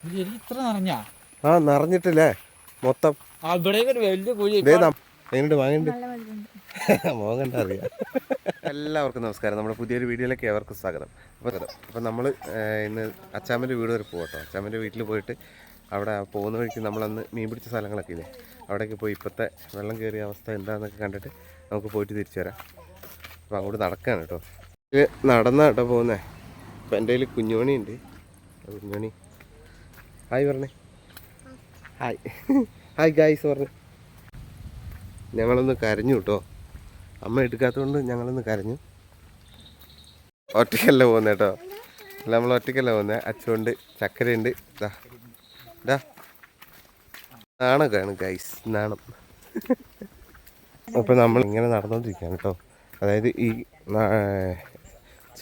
ഇത്ര നിറഞ്ഞാ ആ നിറഞ്ഞിട്ടില്ലേ? മൊത്തം. എങ്ങനെയുണ്ട്? വാങ്ങണ്ട് അറിയാം. എല്ലാവർക്കും നമസ്കാരം. നമ്മുടെ പുതിയൊരു വീഡിയോയിലേക്ക് ഏവർക്കും സ്വാഗതം. അപ്പോൾ അപ്പോൾ നമ്മൾ ഇന്ന് അച്ചാമ്മന്റെ വീട് വരെ പോകട്ടോ അച്ചാമ്മന്റെ വീട്ടിൽ പോയിട്ട് അവിടെ പോകുന്ന വഴിക്ക് നമ്മളന്ന് മീൻ പിടിച്ച സ്ഥലങ്ങളൊക്കെ ഇല്ലേ? അവിടേക്ക് പോയി ഇപ്പോഴത്തെ വെള്ളം കയറിയ അവസ്ഥ എന്താണെന്നൊക്കെ കണ്ടിട്ട് നമുക്ക് പോയിട്ട് തിരിച്ചു വരാം. അപ്പോൾ അങ്ങോട്ട് നടക്കാണ് കേട്ടോ. നടന്നാട്ടോ പോകുന്നത് അപ്പോൾ എന്റെ കയ്യിൽ കുഞ്ഞുമണി ഉണ്ട് കുഞ്ഞുമണി ഹായ് പറഞ്ഞേ. ഹായ് ഹായ് ഗായ്സ് പറഞ്ഞു. ഞങ്ങളൊന്ന് കരഞ്ഞു കേട്ടോ. അമ്മ എടുക്കാത്തതുകൊണ്ട് ഞങ്ങളൊന്ന് കരഞ്ഞു. ഒറ്റയ്ക്കല്ല പോകുന്നത് കേട്ടോ. അല്ല നമ്മൾ ഒറ്റയ്ക്കല്ല പോകുന്നത് അച്ചുണ്ട് ചക്കരയുണ്ട്. ഇതാ ഇതാ നാണൊക്കെയാണ് ഗൈസ് നാണം. അപ്പോൾ നമ്മൾ ഇങ്ങനെ നടന്നുകൊണ്ടിരിക്കുകയാണ് കേട്ടോ. അതായത് ഈ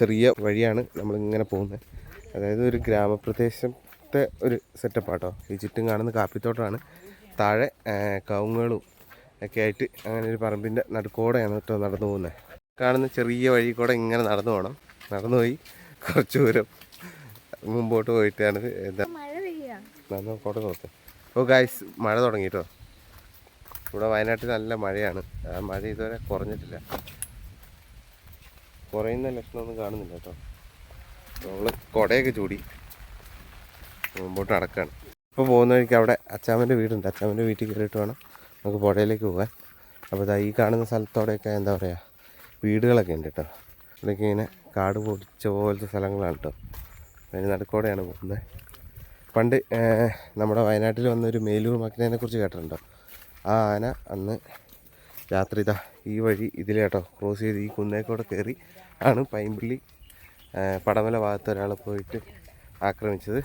ചെറിയ വഴിയാണ് നമ്മളിങ്ങനെ പോകുന്നത്. അതായത് ഒരു ഗ്രാമപ്രദേശത്തെ ഒരു സെറ്റപ്പാട്ടോ ഈ ചുറ്റും കാണുന്ന കാപ്പിത്തോട്ടമാണ്. താഴെ കവുങ്ങുകളും ഒക്കെ ആയിട്ട് അങ്ങനെ ഒരു പറമ്പിന്റെ നടുക്കോടെയാണ് കേട്ടോ നടന്നു പോകുന്നത് കാണുന്ന ചെറിയ വഴി കൂടെ ഇങ്ങനെ നടന്നു പോകണം നടന്നു പോയി കുറച്ച് ദൂരം മുമ്പോട്ട് പോയിട്ടാണ് എന്താ കോട്ടെ നോക്കാം. ഓ ഗായ്സ് മഴ തുടങ്ങി കേട്ടോ ഇവിടെ വയനാട്ടിൽ നല്ല മഴയാണ്. ആ മഴ ഇതുവരെ കുറഞ്ഞിട്ടില്ല. കുറയുന്ന ലക്ഷണമൊന്നും കാണുന്നില്ല കേട്ടോ നമ്മൾ കുടയൊക്കെ ചൂടി. മുമ്പോട്ട് നടക്കുകയാണ് ഇപ്പോൾ പോകുന്ന വഴിക്ക് അവിടെ അച്ചാമ്മന്റെ വീടുണ്ട്. അച്ചാമന്റെ വീട്ടിൽ കയറിയിട്ട് വേണം നമുക്ക് പുഴയിലേക്ക് പോകാൻ. അപ്പോൾ ഇതാ ഈ കാണുന്ന സ്ഥലത്തോടെയൊക്കെ എന്താ പറയുക വീടുകളൊക്കെ ഉണ്ട് കേട്ടോ. ഇവിടെയൊക്കെ ഇങ്ങനെ കാട് പൊടിച്ച പോലത്തെ സ്ഥലങ്ങളാണ് കേട്ടോ. അതിന് നടുക്കോടെയാണ് പോകുന്നത്. പണ്ട് നമ്മുടെ വയനാട്ടിൽ വന്നൊരു മേലൂർ മക്കിനെ കുറിച്ച് കേട്ടിട്ടുണ്ടോ? ആ ആന അന്ന് രാത്രി ഇതാ ഈ വഴി ഇതിൽ കേട്ടോ ക്രോസ് ചെയ്ത് ഈ കുന്നേക്കൂടെ കയറി ആണ് പൈമ്പിള്ളി പടമല ഭാഗത്ത് ഒരാൾ പോയിട്ട് ആക്രമിച്ചത്.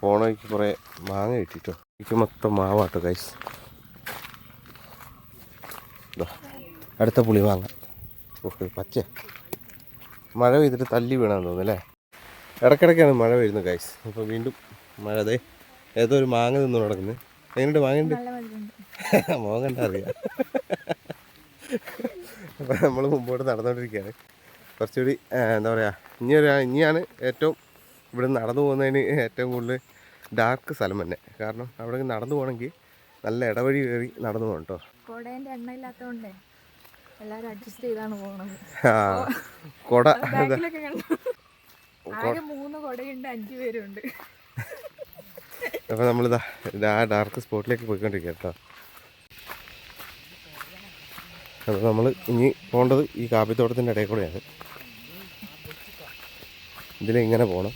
പോണ കുറെ മാങ്ങ കിട്ടിട്ടോ. എനിക്ക് മൊത്തം മാവാട്ടോ കൈസ് അടുത്ത പുളി മാങ്ങ. ഓക്കെ പച്ച. മഴ പെയ്തിട്ട് തല്ലി വീണാന്ന് തോന്നുന്നു അല്ലേ? ഇടയ്ക്കിടയ്ക്കാണ് മഴ വരുന്നത് കൈസ് അപ്പോൾ വീണ്ടും മഴ അതെ ഏതോ ഒരു മാങ്ങ നിന്ന് നടക്കുന്നത് എങ്ങനെയുണ്ട്? മാങ്ങയുണ്ട്? മോങ്ങണ്ട മോൻ കണ്ടാ അറിയാം. അപ്പോൾ നമ്മൾ മുമ്പോട്ട് നടന്നുകൊണ്ടിരിക്കുകയാണ് കുറച്ചുകൂടി എന്താ പറയുക ഇനി ഒരു ഇനിയാണ് ഏറ്റവും ഇവിടെ നടന്നു പോകുന്നതിന് ഏറ്റവും കൂടുതൽ ഡാർക്ക് സ്ഥലം തന്നെ. കാരണം അവിടെ നടന്നു പോകണമെങ്കിൽ നല്ല ഇടവഴി കയറി നടന്നു പോകണം കേട്ടോ എണ്ണ എല്ലാരും അഡ്ജസ്റ്റ് ചെയ്താണ് പോകുന്നത് ആ കൊട മൂന്ന് കൊടയുണ്ട് അഞ്ചു പേരുണ്ട്. അപ്പോൾ നമ്മളിതാ ആ ഡാർക്ക് സ്പോട്ടിലേക്ക് പോയിക്കൊണ്ടിരിക്കുക കേട്ടോ അപ്പോൾ നമ്മൾ ഇനി പോകേണ്ടത് ഈ കാപ്പിത്തോട്ടത്തിന്റെ ഇടയിൽ കൂടെയാണ്. ഇതിലിങ്ങനെ പോകണം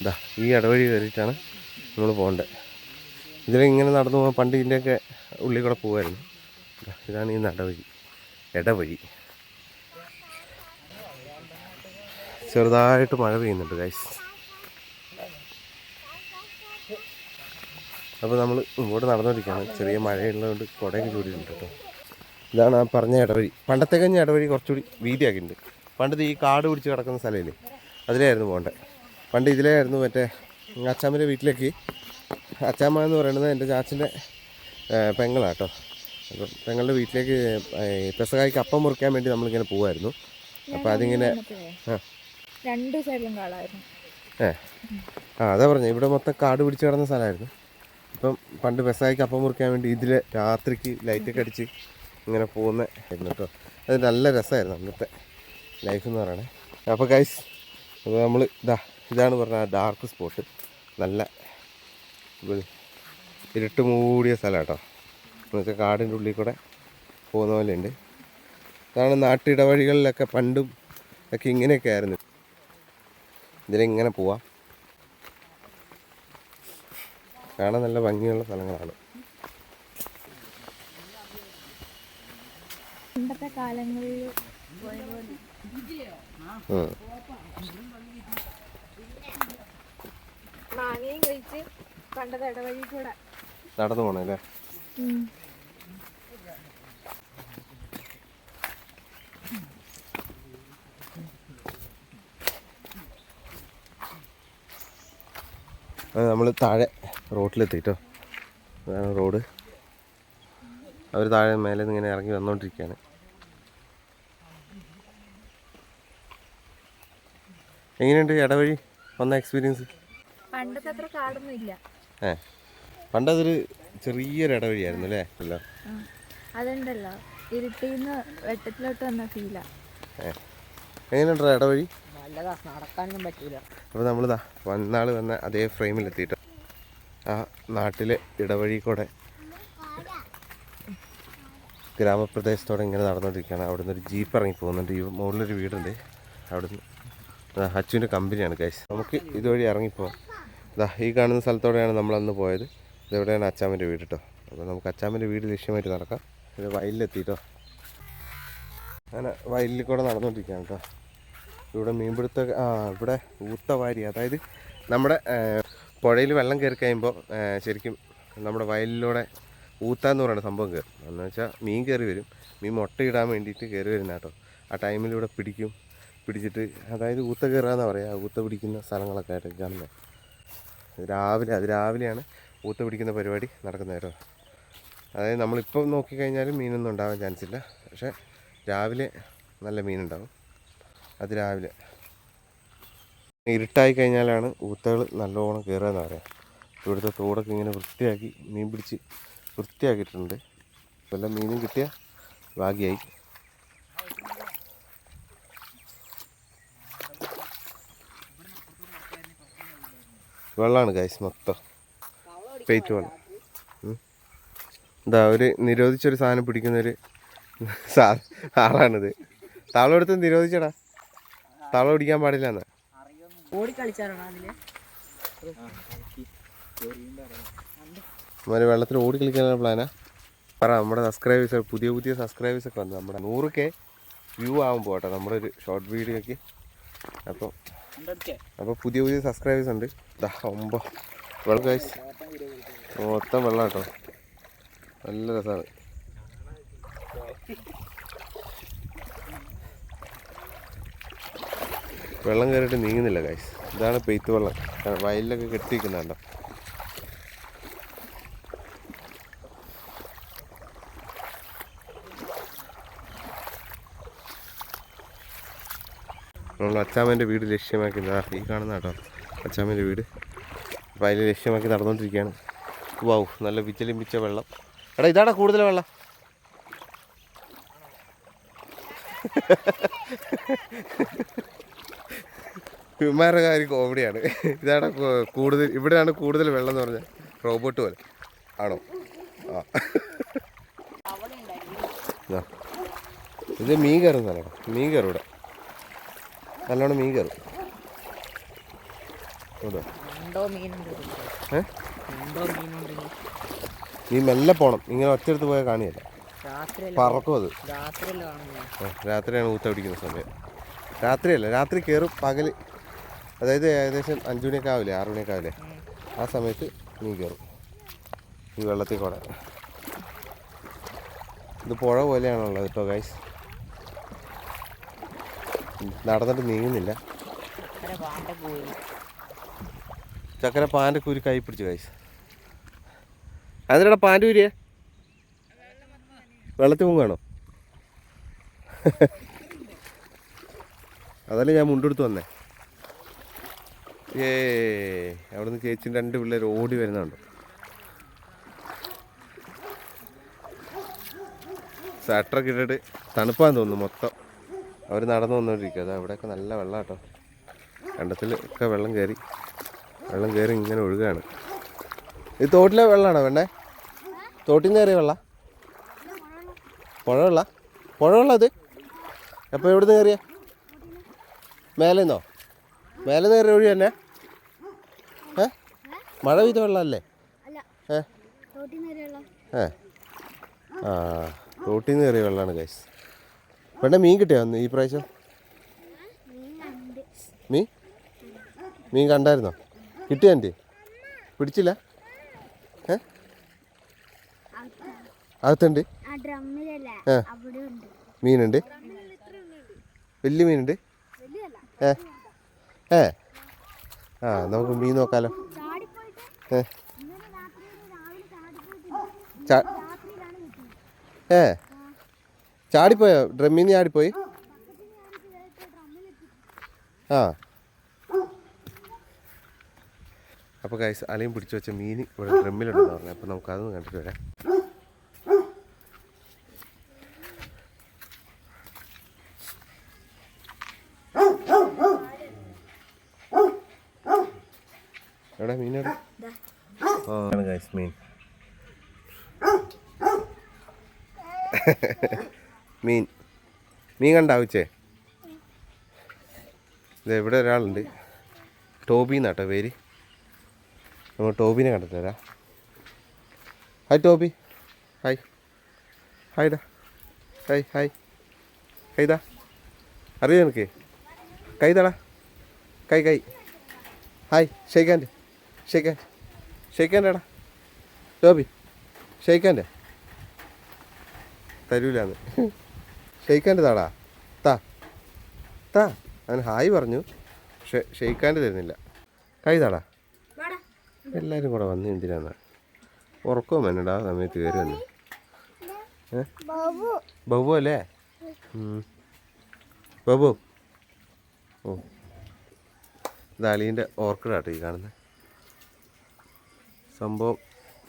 ഇതാ ഈ ഇടവഴി കയറിയിട്ടാണ് നമ്മൾ പോകേണ്ടത് ഇതിലിങ്ങനെ നടന്നു പോകാൻ പണ്ട് ഇതിന്റെയൊക്കെ ഉള്ളിൽ കൂടെ പോകുമായിരുന്നു ഇതാണ് ഈ നടവഴി ഇടവഴി. ചെറുതായിട്ട് മഴ പെയ്യുന്നുണ്ട് ഗൈസ് അപ്പോൾ നമ്മൾ ഇങ്ങോട്ട് നടന്നുകൊണ്ടിരിക്കുകയാണ് ചെറിയ മഴയുള്ളതുകൊണ്ട് കുടയൊക്കെ ചൂടിയിട്ടുണ്ട് കേട്ടോ. ഇതാണ് ആ പറഞ്ഞ ഇടവഴി. പണ്ടത്തെ കഴിഞ്ഞ ഇടവഴി കുറച്ചുകൂടി വീതിയാക്കിയിട്ടുണ്ട്. പണ്ടത് ഈ കാട് പിടിച്ച് കിടക്കുന്ന സ്ഥലമില്ലേ? അതിലായിരുന്നു പോകേണ്ടത് പണ്ട് ഇതിലായിരുന്നു മറ്റേ അച്ചാമ്മന്റെ വീട്ടിലേക്ക്. അച്ചാമ്മ എന്ന് പറയുന്നത് എന്റെ ചാച്ചന്റെ പെങ്ങളാണ് കേട്ടോ അപ്പം പെങ്ങളുടെ വീട്ടിലേക്ക് പെസകായ്ക്ക് അപ്പം മുറിക്കാൻ വേണ്ടി നമ്മളിങ്ങനെ പോവായിരുന്നു. അപ്പോൾ അതിങ്ങനെ രണ്ട് സൈഡിലും കാടായിരുന്നു. ഏ ആ അതാ പറഞ്ഞു ഇവിടെ മൊത്തം കാട് പിടിച്ച് കിടന്ന സ്ഥലമായിരുന്നു. ഇപ്പം പണ്ട് പെസകായ്ക്ക് അപ്പം മുറിക്കാൻ വേണ്ടി ഇതിൽ രാത്രിക്ക് ലൈറ്റൊക്കെ അടിച്ച് ഇങ്ങനെ പോകുന്ന ആയിരുന്നു കേട്ടോ. അത് നല്ല രസമായിരുന്നു അന്നത്തെ ലൈഫ് എന്ന് പറയണേ. അപ്പോൾ ഗൈസ് അപ്പോൾ നമ്മൾ ഇതാ ഇതാണ് പറഞ്ഞ ഡാർക്ക് സ്പോട്ട് നല്ല ഇരുട്ട് മൂടിയ സ്ഥലം കേട്ടോ എന്നുവെച്ചാൽ കാടിന്റെ ഉള്ളിൽ കൂടെ പോകുന്ന പോലെ ഉണ്ട് ഇതാണ് നാട്ടിടവഴികളിലൊക്കെ പണ്ടും ഒക്കെ ഇങ്ങനെയൊക്കെ ആയിരുന്നു. ഇതിലിങ്ങനെ പോവാം. കാണാൻ നല്ല ഭംഗിയുള്ള സ്ഥലങ്ങളാണ്. പണ്ടത്തെ കാലങ്ങളിൽ. മാങ്ങയും കഴിച്ച് പണ്ടത്തെ ഇടവഴി കൂടെ. നടന്നു പോണല്ലേ നമ്മൾ താഴെ റോട്ടിലെത്തിട്ടോ. അതാണ് റോഡ്. അവർ താഴെ മേലെ നിന്ന് ഇങ്ങനെ ഇറങ്ങി വന്നുകൊണ്ടിരിക്കുകയാണ് എങ്ങനെയുണ്ട് ഇടവഴി? വന്ന എക്സ്പീരിയൻസ് പണ്ടത്തെ അത്ര കാടൊന്നും ഇല്ല. ഏ പണ്ടതൊരു ചെറിയൊരു ഇടവഴിയായിരുന്നു അല്ലേ? അല്ല. അതുണ്ടല്ലോ. ഇരുട്ടിന്ന് വെട്ടത്തിലോട്ട് വന്ന ഫീലാ എങ്ങനെയുണ്ടോ ഇടവഴി? നടക്കാനൊന്നും പറ്റൂല. അപ്പോൾ നമ്മളിതാ വന്നാൾ വന്ന അതേ ഫ്രെയിമിൽ എത്തിയിട്ട് ആ നാട്ടിലെ ഇടവഴി കൂടെ ഗ്രാമപ്രദേശത്തോടെ ഇങ്ങനെ നടന്നുകൊണ്ടിരിക്കുകയാണ് അവിടെ നിന്ന് ഒരു ജീപ്പ് ഇറങ്ങി പോകുന്നുണ്ട്. ഈ മുകളിലൊരു വീടുണ്ട്. അവിടുന്ന് ആ, അച്ചുവിന്റെ കമ്പനിയാണ് കേസ് നമുക്ക് ഇതുവഴി ഇറങ്ങിപ്പോവാം. ഇതാ ഈ കാണുന്ന സ്ഥലത്തോടെയാണ് നമ്മൾ അന്ന് പോയത്. ഇതെവിടെയാണ് അച്ചാമ്മന്റെ വീട് കേട്ടോ അപ്പോൾ നമുക്ക് അച്ചാമ്മന്റെ വീട് ലക്ഷ്യമായിട്ട് നടക്കാം. ഇത് വയലിലെത്തിട്ടോ അങ്ങനെ വയലിൽ കൂടെ നടന്നുകൊണ്ടിരിക്കുകയാണ് കേട്ടോ ഇവിടെ മീൻപിടുത്ത ആ ഇവിടെ ഊത്തവാരി അതായത് നമ്മുടെ പുഴയിൽ വെള്ളം കയറി കഴിയുമ്പോൾ ശരിക്കും നമ്മുടെ വയലിലൂടെ ഊത്ത എന്ന് പറയുന്ന സംഭവം കയറും. എന്ന് വെച്ചാൽ മീൻ കയറി വരും. മീൻ മുട്ടയിടാൻ വേണ്ടിയിട്ട് കയറി വരുന്ന കേട്ടോ ആ ടൈമിൽ ഇവിടെ പിടിക്കും. പിടിച്ചിട്ട് അതായത് ഊത്ത കയറുക എന്ന് പറയുക ഊത്ത പിടിക്കുന്ന സ്ഥലങ്ങളൊക്കെ ആയിട്ട് കാണുന്നത് രാവിലെ അത് രാവിലെയാണ് ഊത്ത പിടിക്കുന്ന പരിപാടി നടക്കുന്നത് കേട്ടോ. അതായത് നമ്മളിപ്പോൾ നോക്കിക്കഴിഞ്ഞാലും മീനൊന്നും ഉണ്ടാവാൻ ചാൻസ് ഇല്ല പക്ഷേ രാവിലെ നല്ല മീനുണ്ടാവും. അത് രാവിലെ. ഇരുട്ടായി കഴിഞ്ഞാലാണ് ഊത്തകൾ നല്ലോണം കയറുക എന്ന് പറയാം. ഇവിടുത്തെ തോടൊക്കെ ഇങ്ങനെ വൃത്തിയാക്കി മീൻ പിടിച്ച് വൃത്തിയാക്കിയിട്ടുണ്ട്. വല്ല മീനും കിട്ടിയ ഭാഗ്യമായി വെള്ളമാണ് ഗൈസ് മൊത്തം. പെയ്റ്റ് വെള്ളം. എന്താ ഒരു നിരോധിച്ചൊരു സാധനം പിടിക്കുന്നൊരു സാ ആളാണിത്. താളം എടുത്ത് നിരോധിച്ചടാ. താളം പിടിക്കാൻ പാടില്ല എന്ന് അവർ വെള്ളത്തിൽ ഓടി കളിക്കാനുള്ള പ്ലാനാ പറ നമ്മുടെ സബ്സ്ക്രൈബേഴ്സ് പുതിയ പുതിയ സബ്സ്ക്രൈബേഴ്സ് ഒക്കെ വന്നു. നമ്മുടെ നൂറ് കെ വ്യൂ ആകുമ്പോട്ടെ നമ്മുടെ ഒരു ഷോർട്ട് വീഡിയോക്ക് അപ്പോൾ അപ്പോൾ പുതിയ പുതിയ സബ്സ്ക്രൈബേഴ്സ് ഉണ്ട്. ദാ ഒമ്പോ. വെള്ളം ഗൈസ് മൊത്തം വെള്ളം കേട്ടോ. നല്ല രസമാണ് വെള്ളം കയറിയിട്ട് നീങ്ങുന്നില്ല ഗൈസ് ഇതാണ് പെയ്ത്ത് വെള്ളം. വയലിലൊക്കെ കെട്ടിയിരിക്കുന്നുണ്ടോ നമ്മൾ അച്ചാമ്മേന്റെ വീട് ലക്ഷ്യമാക്കി ഈ കാണുന്ന കേട്ടോ അച്ചാമ്മേന്റെ വീട്. അപ്പോൾ അതിൽ ലക്ഷ്യമാക്കി നടന്നുകൊണ്ടിരിക്കുകയാണ്. വാവ് നല്ല വിച്ചലിമ്പിച്ച വെള്ളം. എടാ ഇതാടാ കൂടുതൽ വെള്ളം. വിമാരുടെ കാര്യം കോമഡിയാണ്. ഇതാണ് കൂടുതൽ ഇവിടെയാണ് കൂടുതൽ വെള്ളം എന്ന് പറഞ്ഞാൽ റോബോട്ട് പോലെ. ആണോ? ആ. ഇത്. മീൻ കയറുന്നതാണ് മീൻ കയറും ഇവിടെ നല്ലോണം മീൻ കയറും. നീ മെല്ലെ പോണം. ഇങ്ങനെ ഒറ്റയെടുത്ത് പോയാൽ കാണിയല്ല പറക്കും അത്. രാത്രിയാണ് ഊത്ത പിടിക്കുന്ന സമയം. രാത്രിയല്ല? രാത്രി കയറും പകൽ അതായത് ഏകദേശം അഞ്ചു മണിയൊക്കെ ആവില്ലേ? ആറു മണിയൊക്കെ ആവില്ലേ? ആ സമയത്ത് മീൻ കയറും. ഈ വെള്ളത്തിൽ കൂടെ. ഇത് പുഴ പോലെയാണുള്ളത് കേട്ടോ ഗൈസ് നടന്നിട്ട് നീങ്ങുന്നില്ല. ചക്കര പാന്റെ കുരു കൈ പിടിച്ചു കൈസ് അതിനിടെ പാന്റെ കുരിയെ? വെള്ളത്തിൽ മുങ്ങാണോ അതല്ലേ ഞാൻ മുണ്ടെടുത്ത് വന്നേ. ഏ അവിടുന്ന് കേച്ചി രണ്ട് പിള്ളേർ ഓടി വരുന്നുണ്ട്. സ്വെറ്ററൊക്കെ ഇട്ടിട്ട് തണുപ്പാന്ന് തോന്നുന്നു മൊത്തം. അവർ നടന്നു വന്നുകൊണ്ടിരിക്കുക അത് അവിടെയൊക്കെ നല്ല വെള്ളം കേട്ടോ കണ്ടത്തിൽ ഒക്കെ വെള്ളം കയറി വെള്ളം കയറി ഇങ്ങനെ ഒഴുകുകയാണ് ഇത് തോട്ടിലെ വെള്ളമാണോ വേണ്ടേ? തോട്ടിൽ നിന്ന് കയറിയ വെള്ളം? പുഴ വെള്ള? പുഴ വെള്ളം അത് എപ്പോൾ എവിടെ നിന്ന് കയറിയ? മേലെ നിന്നോ? മേലെ നിന്ന് കയറിയ ഒഴി തന്നെ ഏ? മഴ പെയ്ത വെള്ളമല്ലേ? ഏ? ഏ? ആ തോട്ടിൽ നിന്ന് കയറിയ വെള്ളമാണ് ഗൈസ് വേണ്ട മീൻ കിട്ടിയോ അന്ന് ഈ പ്രാവശ്യം? മീൻ? മീൻ കണ്ടായിരുന്നോ? കിട്ടിയോ എന്റെ പിടിച്ചില്ല? അകത്തുണ്ട്? മീനുണ്ട്? വലിയ മീനുണ്ട്? ഏ? ഏ? ആ നമുക്ക് മീൻ നോക്കാലോ. ഏ? ഏ? ചാടിപ്പോയോ? ഡ്രമ്മിൽ നിന്ന് ചാടിപ്പോയി? ആ അപ്പോൾ കൈസ് അലയും പിടിച്ചു വെച്ച മീൻ ഇവിടെ ഡ്രമ്മിലുണ്ടെന്ന് പറഞ്ഞു. അപ്പോൾ നമുക്ക് അതൊന്ന് കണ്ടിട്ട് വരാം. എവിടെ മീൻ ആണ് ഗൈസ് മീൻ. മീൻ. മീൻ കണ്ടാവിച്ചേ ഇത് ഇവിടെ ഒരാളുണ്ട്. ടോബി എന്നാട്ടോ പേര്. നമ്മൾ ടോബിനെ കണ്ടിട്ടരാ ഹായ് ടോബി. ഹായ്. ഹായ്ഡാ ഹായ് ഹായ്. കൈതാ അറിയോ എനിക്ക് കൈതാടാ കൈ കൈ. Hi ഷെയ്ക്കാന്റെ ഷെയ്ക്കാൻ ഷെയ്ക്കാന്റെടാ Toby ഷെയ്ക്കാന്റെ തരൂലാന്ന്. ഷെയ്ക്കാന്റെ താടാ താ. താ. അവൻ ഹായ് പറഞ്ഞു. പക്ഷെ ഷെയ്ക്കാന്റെ തരുന്നില്ല. കൈ താടാ. എല്ലാവരും കൂടെ വന്ന് എന്തിനാണ് ഉറക്കവും വേണടാ ആ സമയത്ത് കയറി വന്ന്. ഏ? ബാബു അല്ലേ? ബബു. ഓ. ദാലീന്റെ ഓർക്കിഡാട്ടോ ഈ കാണുന്നത് സംഭവം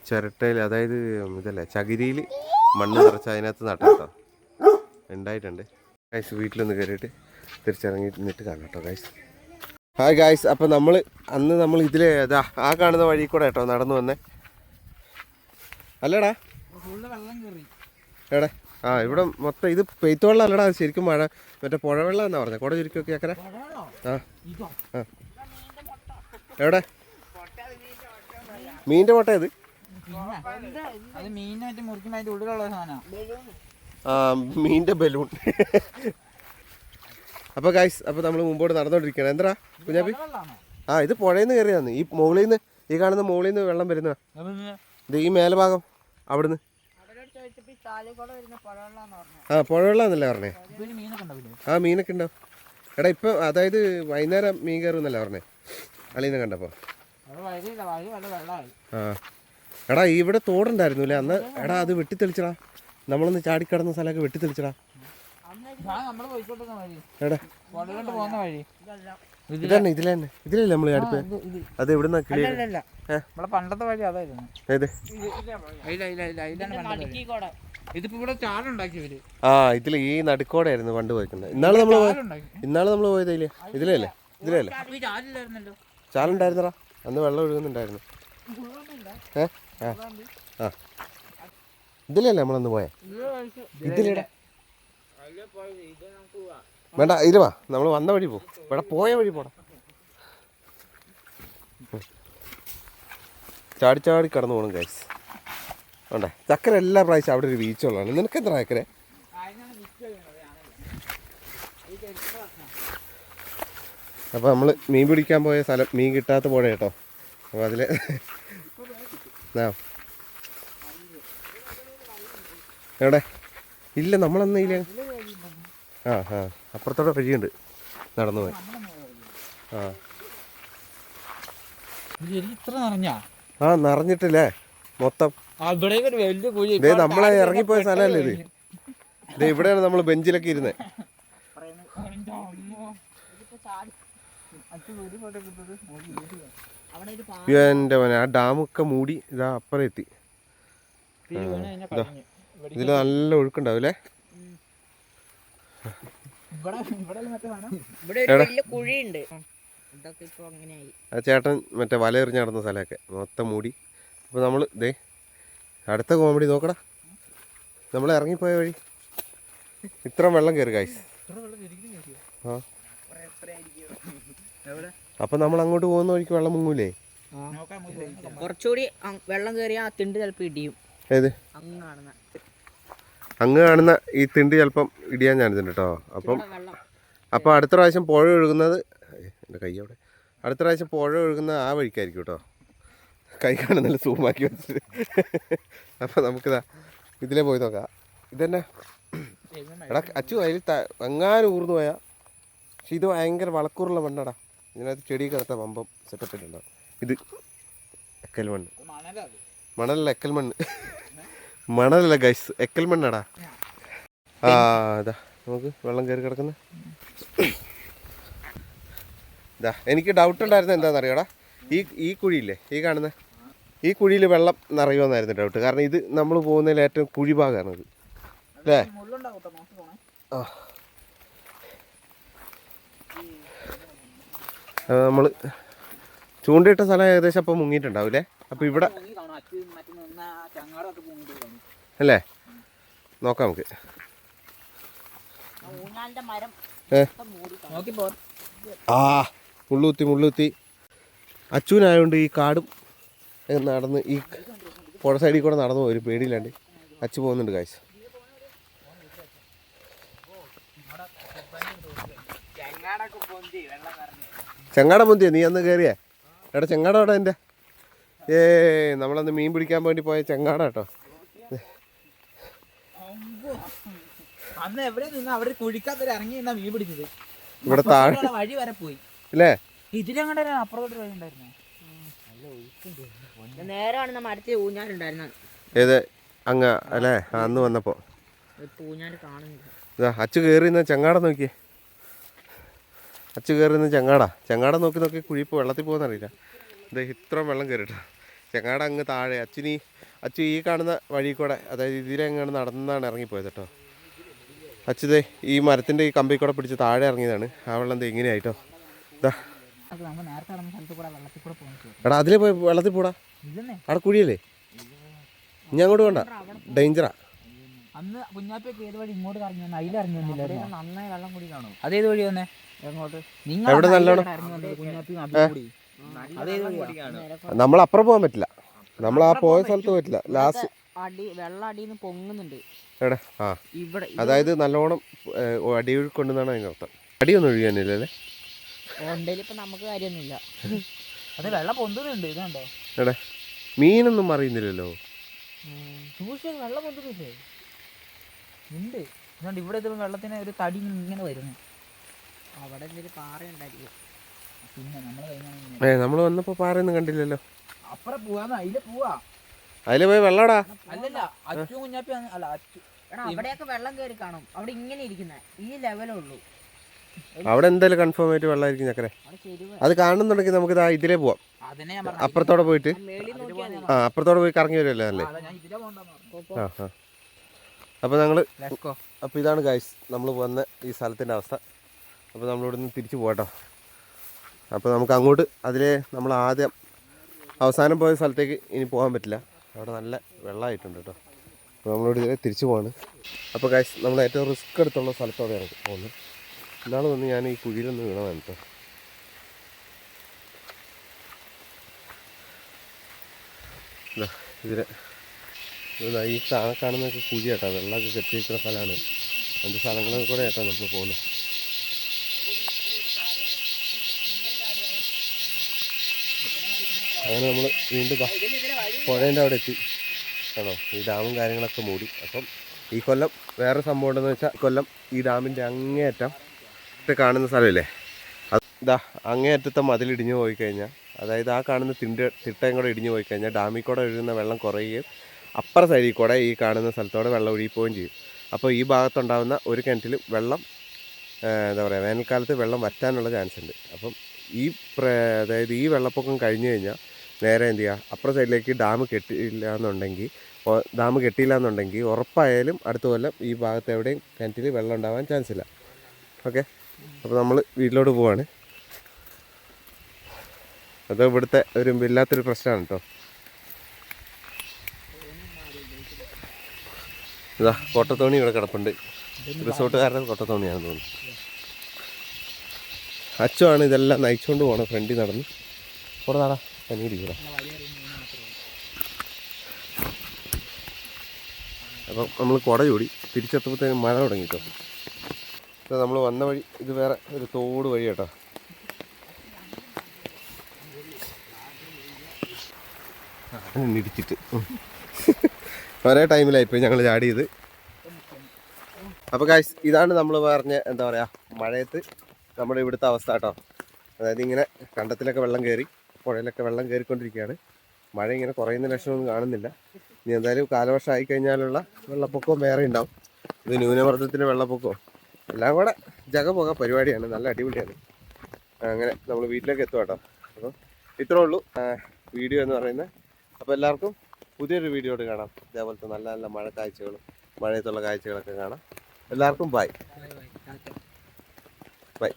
ചിരട്ടയിൽ അതായത് ഇതല്ലേ ചകിരിയിൽ മണ്ണ് നിറച്ച് അതിനകത്ത് നട്ടാട്ടോ. ഉണ്ടായിട്ടുണ്ട്. ഗൈസ് വീട്ടിലൊന്ന് കയറിയിട്ട് തിരിച്ചിറങ്ങി നിന്നിട്ട് കാണാം കേട്ടോ ഗൈസ് ഹായ് ഗായ്സ് അപ്പോൾ നമ്മൾ അന്ന് നമ്മൾ ഇതിലെ അതാ ആ കാണുന്ന വഴി കൂടെ കേട്ടോ നടന്നു വന്നേ. അല്ലടാ? എവിടെ? ആ ഇവിടെ മൊത്തം ഇത് പെയ്ത്തുവെള്ളം അല്ലടാ ശരിക്കും മഴ മറ്റേ പുഴ വെള്ളം എന്നാ പറഞ്ഞത് കുട ചുരുക്കൊക്കെ അക്കരെ. ആ ആ. എവിടെ? മീന്റെ മുട്ട ഇത്? മീന്റെ ബലൂൺ. അപ്പോൾ ഗൈസ് അപ്പോൾ നമ്മൾ മുമ്പോട്ട് നടന്നുകൊണ്ടിരിക്കുകയാണ് എന്താ കുഞ്ഞാപ്പി? ആ ഇത് പുഴയിൽ നിന്ന് കയറിയതാണ്. ഈ മുകളിൽ നിന്ന് ഈ കാണുന്ന മുകളിൽ നിന്ന് വെള്ളം വരുന്ന ഈ മേൽഭാഗം അവിടുന്ന്. ആ പുഴവെള്ളാന്നല്ലേ പറഞ്ഞേ? ആ മീനൊക്കെ ഉണ്ടാവും എടാ ഇപ്പം അതായത് വൈകുന്നേരം മീൻ കയറുമെന്നല്ലേ പറഞ്ഞേ? അളീനെ കണ്ടപ്പോൾ ആ. എടാ ഇവിടെ തോടുണ്ടായിരുന്നു അല്ലേ അന്ന് എടാ അത് വെട്ടിത്തെളിച്ചടാ. നമ്മളൊന്ന് ചാടിക്കടന്ന സ്ഥലമൊക്കെ വെട്ടിത്തെളിച്ചടാ ആ നമ്മൾ പോയിക്കോട്ടുന്ന വഴി. എടാ. പുഴയിലോട്ട് പോകുന്ന വഴി. ഇതന്നെ ഇതിലെ തന്നെ ഇതിലല്ലേ നമ്മൾ ചാടിപ്പോ അത് എവിടുന്നാ കിളി അല്ലല്ല പണ്ടത്തെ വഴി അതായിരുന്നു. ഇതിപ്പോ ഇവിടെ ആ ഇതിൽ ഈ നടുക്കോടായിരുന്നു പണ്ട് പോയിക്കുന്നത് ഇന്നാൾ നമ്മൾ ഇന്നാൾ നമ്മൾ പോയത് ഇതിലേ? ഇതിലല്ലേ? ഇതിലല്ലേ. ചാലുണ്ടായിരുന്നടാ. അന്ന് വെള്ളം ഒഴുകുന്നുണ്ടായിരുന്നു. ഏ? ആ. ആ. ഇതിലല്ലേ നമ്മളന്ന് പോയേ? ഇതിലെടാ. വേണ്ട ഇതിൽ വാ നമ്മൾ വന്ന വഴി പോ. ഇവിടെ പോയ വഴി പോടാ. ചാടി ചാടി കടന്നു പോകണം ഗൈസ് വേണ്ടേ? ചക്കര എല്ലാ പ്രാവശ്യം അവിടെ ഒരു ബീച്ചുള്ളതാണ് നിനക്ക് എത്ര ചക്കരെ? അപ്പോൾ നമ്മൾ മീൻ പിടിക്കാൻ പോയ സ്ഥലം മീൻ കിട്ടാത്ത പുഴ കേട്ടോ അപ്പോൾ അതിൽ ആ എവിടെ? ഇല്ല നമ്മളന്ന് ഇല്ല. ആ ആ. അപ്പുറത്തോടെ വഴിയുണ്ട്. നടന്നു പോയി. ആ. ഇത്ര നിറഞ്ഞാ? ആ നിറഞ്ഞിട്ടില്ലേ? മൊത്തം. ഇതേ നമ്മളെ ഇറങ്ങിപ്പോയ സ്ഥലമല്ലേ ഇത്? ഇതേ ഇവിടെയാണ് നമ്മൾ ബെഞ്ചിലൊക്കെ ഇരുന്നത് എന്റെ എന്റെ മോനെ ആ ഡാമൊക്കെ മൂടി ഇതാ അപ്പുറം എത്തി. പിരി ഇതിൽ നല്ല ഒഴുക്കുണ്ടാവൂലേ ആ ചേട്ടൻ മറ്റേ വല എറിഞ്ഞ് നടന്ന സ്ഥലമൊക്കെ. മൊത്തം മൂടി. അപ്പോൾ നമ്മൾ ദേ അടുത്ത കോമഡി നോക്കടാ. നമ്മൾ ഇറങ്ങിപ്പോയ വഴി. ഇത്ര വെള്ളം കയറി കായ്സ് ആ. അപ്പം നമ്മൾ അങ്ങോട്ട് പോകുന്ന വഴിക്ക് വെള്ളം മുങ്ങൂലേ? കുറച്ചുകൂടി വെള്ളം കയറിയാ ആ തിണ്ട് ചിലപ്പോ ഇടിയും. ഏത്? അങ്ങ് കാണുന്ന. അങ്ങ് കാണുന്ന ഈ തിണ്ടി ചിലപ്പം ഇടിയാൻ ചാൻസുണ്ട് കേട്ടോ അപ്പം അപ്പം അപ്പോൾ അടുത്ത പ്രാവശ്യം പുഴ ഒഴുകുന്നത് എന്റെ കൈ അവിടെ. അടുത്ത പ്രാവശ്യം പുഴ ഒഴുകുന്നത് ആ വഴിക്കായിരിക്കും കേട്ടോ കൈ കാണുന്നില്ല സൂമാക്കി വെച്ചിട്ട്. അപ്പോൾ നമുക്കിതാ ഇതിലേ പോയി നോക്കാം. ഇതന്നെ? എടാ അച്ചു അതിൽ ത എങ്ങാനും ഊർന്നു പോയാ? പക്ഷെ ഇത് ഭയങ്കര വളക്കൂറുള്ള മണ്ണടാ. ഇതിനകത്ത് ചെടി കിടത്ത വമ്പം സെറ്റപ്പ് ഇത് എക്കൽ മണ്ണ്. മണലല്ല എക്കൽ മണ്ണ്. മണലല്ല ഗൈസ് എക്കൽ മണ്ണടാ. ആ. അതാ നമുക്ക് വെള്ളം കയറി കിടക്കുന്ന. ഇതാ എനിക്ക് ഡൗട്ട് ഉണ്ടായിരുന്നത് എന്താണെന്ന് അറിയാടാ ഈ ഈ കുഴിയില്ലേ ഈ കാണുന്ന ഈ കുഴിയിൽ വെള്ളം നിറയുമെന്നായിരുന്നു ഡൗട്ട് കാരണം ഇത് നമ്മൾ പോകുന്നതിൽ ഏറ്റവും കുഴി ഭാഗമാണ് ഇത്. അല്ലേ? ആ. നമ്മൾ ചൂണ്ടയിട്ട സ്ഥലം ഏകദേശം അപ്പം മുങ്ങിയിട്ടുണ്ടാവില്ലേ അപ്പോൾ ഇവിടെ അല്ലേ? നോക്കാം നമുക്ക്. ആ മുള്ളുത്തി മുള്ളുത്തി അച്ഛനായതുകൊണ്ട് ഈ കാടും നടന്ന് ഈ പുഴ സൈഡിൽ കൂടെ നടന്നു പോയി. ഒരു പേടിയില്ലാണ്ട് അച്ചു പോകുന്നുണ്ട് കാഴ്ച ചെങ്ങാട പൊന്തിയ? നീ അന്ന് കയറിയേ എടാ ചെങ്ങാട എവിടെ എന്റെ ഏ നമ്മളന്ന് മീൻ പിടിക്കാൻ വേണ്ടി പോയ ചെങ്ങാട കേട്ടോ അന്ന് എവിടെ നിന്ന് അവിടെ കുഴിക്കാത്തൊരു ഇറങ്ങി നിന്നാ മീൻ പിടിച്ചത്? ഇവിടെ താഴെ വഴി വരെ പോയി. ഇല്ലേ? ഇതിലങ്ങടെ അപ്പുറത്തോട്ട് വഴി ഉണ്ടായിരുന്നു? നേരാണ് മരത്തിൽ ഊഞ്ഞാലുണ്ടായിരുന്നു ഏത്? അങ്ങ് അല്ലേ? അന്ന് കാണുന്നില്ല. ഇതാ അച്ചു കയറിയുന്ന ചെങ്ങാട നോക്കിയേ. അച്ചു കയറുന്ന ചെങ്ങാട. ചെങ്ങാട നോക്കി നോക്കി കുഴിപ്പ് വെള്ളത്തിൽ പോകുന്നറിയില്ല. ഇത് ഇത്രയും വെള്ളം കയറിട്ടോ ചെങ്ങാട അങ്ങ് താഴെ. അച്ഛനീ അച്ഛ ഈ കാണുന്ന വഴി കൂടെ അതായത് ഇതിലെങ്ങാണ് നടന്നാണ് ഇറങ്ങിപ്പോയത് കേട്ടോ അച്ഛത് ഈ മരത്തിന്റെ ഈ കമ്പി കൂടെ പിടിച്ച് താഴെ ഇറങ്ങിയതാണ്. ആ വെള്ളം ഇങ്ങനെയായിട്ടോ. ഇതാ എടാ അതിലേ പോയി വെള്ളത്തിൽ പോടാ. അവിടെ കുഴിയല്ലേ? ഇനി അങ്ങോട്ട് വേണ്ട ഡേഞ്ചറാ അന്ന് കുഞ്ഞാപ്പിയൊക്കെ ഏത് വഴി ഇങ്ങോട്ട് ഇറങ്ങി വന്നു അതിൽ ഇറങ്ങി വന്നില്ല നന്നായി വെള്ളം കൂടി കാണും അതേത് വഴി വന്നേ? എങ്ങോട്ട്? നിങ്ങൾ കുഞ്ഞാപ്പി നമ്മൾ അപ്പുറം പോകാൻ പറ്റില്ല. നമ്മൾ ആ പോയ സ്ഥലത്ത് പറ്റില്ല ലാസ്റ്റ്. അടി വെള്ളം അടിയിൽ പൊങ്ങുന്നുണ്ട്. എടാ ആ. ഇവിടെ അതായത് നല്ലോണം അടി കൊണ്ടുവന്നാണ് അതിന്റെ അർത്ഥം അടിയൊന്നും അല്ലേ? ഉണ്ടെങ്കിൽ ഇപ്പൊ നമുക്ക് കാര്യമൊന്നുമില്ല. അത് വെള്ളം പൊന്തുന്നുണ്ട് ഇതുണ്ടോ എടാ മീനൊന്നും അറിയുന്നില്ലല്ലോ സൂക്ഷിച്ച് വെള്ളം പൊന്തുന്നില്ലേ? ഉണ്ട്. ഇവിടെ വെള്ളത്തിന് ഒരു തടി ഇങ്ങനെ വരുന്നു. അവിടെ എന്തെങ്കിലും പാറ ഉണ്ടായിരിക്കും ഏ നമ്മൾ വന്നപ്പോ പാറയൊന്നും കണ്ടില്ലല്ലോ. അപ്പുറം പോവാന്ന് അതിൽ പോവാ. പോയി വെള്ളടാ. അല്ലല്ല അച്ചു കുഞ്ഞാപ്പി അങ്ങ്- അല്ല അച്ചു. എടാ അവിടെയൊക്കെ വെള്ളം കയറി കാണും. അവിടെ ഇങ്ങനെ ഇരിക്കുന്ന. ഈ ലെവലേ ഉള്ളൂ. അവിടെ എന്തായാലും കൺഫേം ആയിട്ട് വെള്ളമായിരിക്കും ചക്കരെ. അത് കാണുന്നുണ്ടെങ്കിൽ നമുക്ക് ഇതാ ഇതിലേ പോവാം. അതിനെ ഞാൻ അപ്പുറത്തോടെ പോയിട്ട്. ആ അപ്പുറത്തോടെ പോയി കറങ്ങി വരുമല്ലോ അല്ലേ ആ ആ. അപ്പോൾ ഞങ്ങൾ ലെറ്റ്സ് അപ്പോൾ ഇതാണ് ഗൈസ് നമ്മൾ വന്ന ഈ സ്ഥലത്തിന്റെ അവസ്ഥ. അപ്പോൾ നമ്മളിവിടെ നിന്ന് തിരിച്ചു പോകട്ടോ അപ്പോൾ നമുക്ക് അങ്ങോട്ട് അതിലെ നമ്മൾ ആദ്യം അവസാനം പോയ സ്ഥലത്തേക്ക് ഇനി പോകാൻ പറ്റില്ല. അവിടെ നല്ല വെള്ളമായിട്ടുണ്ട് കേട്ടോ. അപ്പോൾ നമ്മളോട് ഇതിലെ തിരിച്ചു പോവാണ്. അപ്പോൾ കാശ് നമ്മൾ ഏറ്റവും റിസ്ക് എടുത്തുള്ള സ്ഥലത്തോടെയാണ് പോകുന്നത്. ഇന്നാൾ വന്ന് ഞാൻ ഈ കുഴിയിലൊന്ന് വീണതാണ് കേട്ടോ. ഇതാ ഇതിലെ ഇതാ ഈ താഴെ കാണുന്നതൊക്കെ കുഴി കേട്ടോ വെള്ളമൊക്കെ കെട്ടിയിരിക്കുന്ന സ്ഥലമാണ്. അതിന്റെ സ്ഥലങ്ങളൊക്കെ കൂടെ കേട്ടോ നമ്മൾ പോകുന്നത്. അങ്ങനെ നമ്മൾ വീണ്ടും പുഴേന്റെ അവിടെ എത്തി. ആണോ? ഈ ഡാമും കാര്യങ്ങളൊക്കെ മൂടി. അപ്പം ഈ കൊല്ലം വേറെ സംഭവം ഉണ്ടെന്ന് വെച്ചാൽ കൊല്ലം ഈ ഡാമിന്റെ അങ്ങേയറ്റം കാണുന്ന സ്ഥലമില്ലേ? അത് ഇതാ അങ്ങേയറ്റത്തെ മതിലിടിഞ്ഞു പോയി കഴിഞ്ഞാൽ അതായത് ആ കാണുന്ന തിണ്ട തിട്ടയും കൂടെ ഇടിഞ്ഞു പോയി കഴിഞ്ഞാൽ ഡാമിൽ കൂടെ ഒഴുകുന്ന വെള്ളം കുറയുകയും അപ്പുറ സൈഡിൽ കൂടെ ഈ കാണുന്ന സ്ഥലത്തോടെ വെള്ളം ഒഴുകി പോവുകയും ചെയ്യും. അപ്പോൾ ഈ ഭാഗത്തുണ്ടാകുന്ന ഒരു കിണറ്റിൽ വെള്ളം എന്താ പറയുക വേനൽക്കാലത്ത് വെള്ളം വറ്റാനുള്ള ചാൻസ് ഉണ്ട് അപ്പം ഈ അതായത് ഈ വെള്ളപ്പൊക്കം കഴിഞ്ഞു കഴിഞ്ഞാൽ നേരെ എന്ത് ചെയ്യുക അപ്പുറ സൈഡിലേക്ക് ഡാം കെട്ടിയില്ല എന്നുണ്ടെങ്കിൽ ഡാം കെട്ടിയില്ല എന്നുണ്ടെങ്കിൽ ഉറപ്പായാലും അടുത്ത കൊല്ലം ഈ ഭാഗത്ത് എവിടെയും കിണറ്റിൽ വെള്ളം ഉണ്ടാവാൻ ചാൻസ് ഇല്ല. ഓക്കെ അപ്പോൾ നമ്മൾ വീട്ടിലോട്ട് പോവാണ്. അത് ഇവിടുത്തെ ഒരു വല്ലാത്തൊരു പ്രശ്നമാണ് കേട്ടോ ഇതാ കോട്ടത്തോണി ഇവിടെ കിടപ്പുണ്ട്. റിസോർട്ടുകാരുടെ കോട്ടത്തോണിയാണെന്ന് തോന്നുന്നു. അച്ചുവാണ് ഇതെല്ലാം നയിച്ചുകൊണ്ട് പോകണം ഫ്രണ്ടിൽ നടന്ന്. ഇവിടെ നാടാ പനിയിരിക്കൂടാ അപ്പം നമ്മൾ കുട ചൂടി. തിരിച്ചെത്തുമ്പോഴത്തേക്കും മഴ തുടങ്ങി കേട്ടോ നമ്മൾ വന്ന വഴി ഇത് വേറെ ഒരു തോട് വഴി കേട്ടോ. ഇടിച്ചിട്ട്. ഒരേ ടൈമിലായിപ്പോയി ഞങ്ങൾ ചാടിയത്. അപ്പോൾ കാശ് ഇതാണ് നമ്മൾ പറഞ്ഞ എന്താ പറയുക മഴയത്ത് നമ്മുടെ ഇവിടുത്തെ അവസ്ഥ കേട്ടോ. അതായത് ഇങ്ങനെ കണ്ടത്തിലൊക്കെ വെള്ളം കയറി പുഴയിലൊക്കെ വെള്ളം കയറിക്കൊണ്ടിരിക്കുകയാണ്. മഴ ഇങ്ങനെ കുറയുന്ന ലക്ഷണമൊന്നും കാണുന്നില്ല. ഇനി എന്തായാലും കാലവർഷം ആയി കഴിഞ്ഞാലുള്ള വെള്ളപ്പൊക്കവും വേറെ ഉണ്ടാവും. ഇത് ന്യൂനമർദ്ദത്തിന്റെ വെള്ളപ്പൊക്കവും. എല്ലാം കൂടെ ജഗ പോക പരിപാടിയാണ്. നല്ല അടിപൊളിയാണ്. അങ്ങനെ നമ്മൾ വീട്ടിലേക്ക് എത്തും കേട്ടോ. അപ്പോൾ ഇത്രേ ഉള്ളൂ വീഡിയോ എന്ന് പറയുന്നത്. അപ്പോൾ എല്ലാവർക്കും പുതിയൊരു വീഡിയോയോട് കാണാം. ഇതേപോലത്തെ നല്ല നല്ല മഴ കാഴ്ചകളും മഴയത്തുള്ള കാഴ്ചകളൊക്കെ കാണാം. എല്ലാവർക്കും ബൈ ബൈ